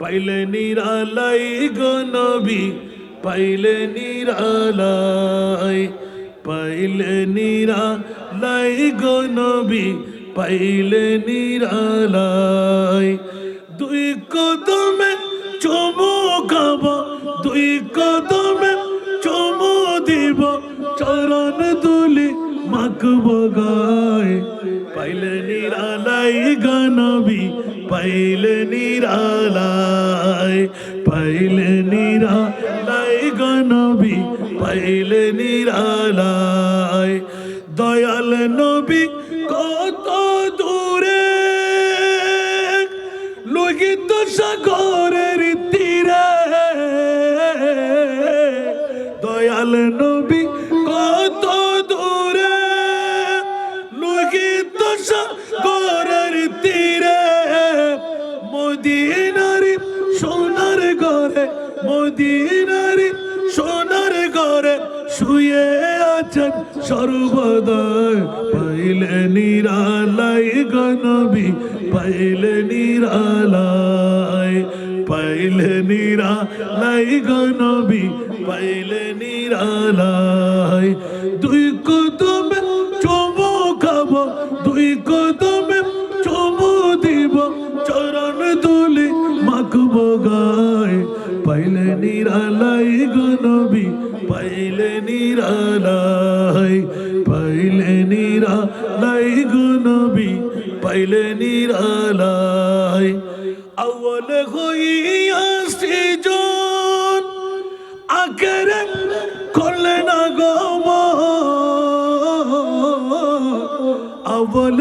পাইলে নিরালাই গনবি পাইলে নিরালাই পাইলে নিরালাই গনবি পাইলে নিরালাই দুই কদমে চমু খাব, দুই কদমে চমু দিব, চরণ দুলি মাখব গায়। পাইলে নিরালাই গানবি পাইলে নিরালাই পাইলে নিরালাই গানবি পাইলে নিরালাই দয়াল নবী কত দূরে, লোহিত সাগরের তীরে। দয়াল নবী কত দূরে, লোহিত সাগরের তীরে। মদিনারি, সোনার ঘরে, মদিনারি, সোনার ঘরে শুয়ে আছেন সর্বদয়। পাইলে নিরালাই গনবি পাইলে নিরালাই পাইলে নিরালাই গনবি পাইলে নিরালাই। দুই কদমে নিরালাই গনবি পাইলে নিরালাই পাইলে নিরালাই গনবি পাইলে নিরালাই। আউয়াল হইয়া সৃজন, আখেরে করলে না গম আউয়াল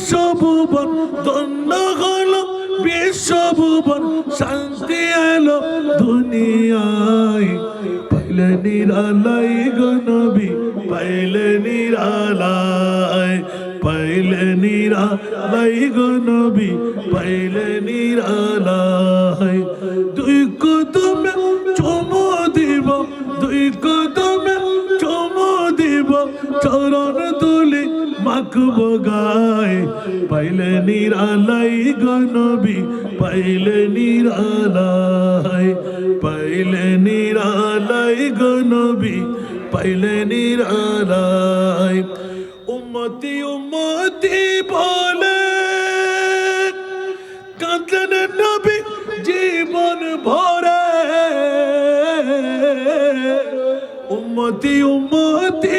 বিশ্বভুবন দণ্ড হল বিশ্বভুবন, শান্তি এলো দুনিয়ায়। পাইলে নিরালাই গনবি পাইলে নিরালাই পাইলে নিরালাই গনবি পাইলে নিরালাই। দুই কদমে মাখব গায় পাইলে নিরালাই গনবি পাইলে নিরালাই পাইলে নিরালাই গনবি পাইলে নিরালাই উম্মতি উম্মতি বলে, কাঁদলেন নবী, জীবন ভরে। উম্মতি উম্মতি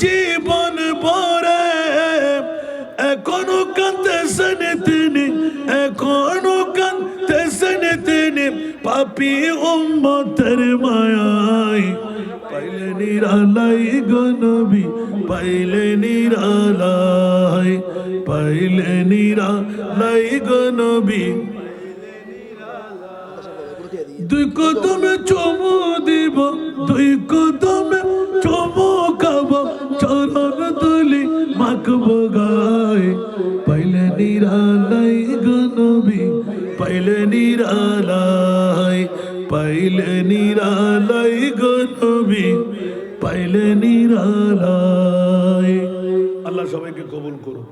জীবন ভরে, এখনও কাঁদতেছেন তিনি, এখনও কাঁদতেছেন তিনি। পাপি উম্মতের মায়ায় পাইলে নিরালাই গনবি পাইলে নিরালাই পাইলে নিরালাই গনবি দুই কদমে চমু দিব, দুই কদমে নিরালাই গনবি পাইলে নিরালাই পাইলে নিরালাই গনবি পাইলে নিরালাই। আল্লাহ সবাইকে কবুল করুন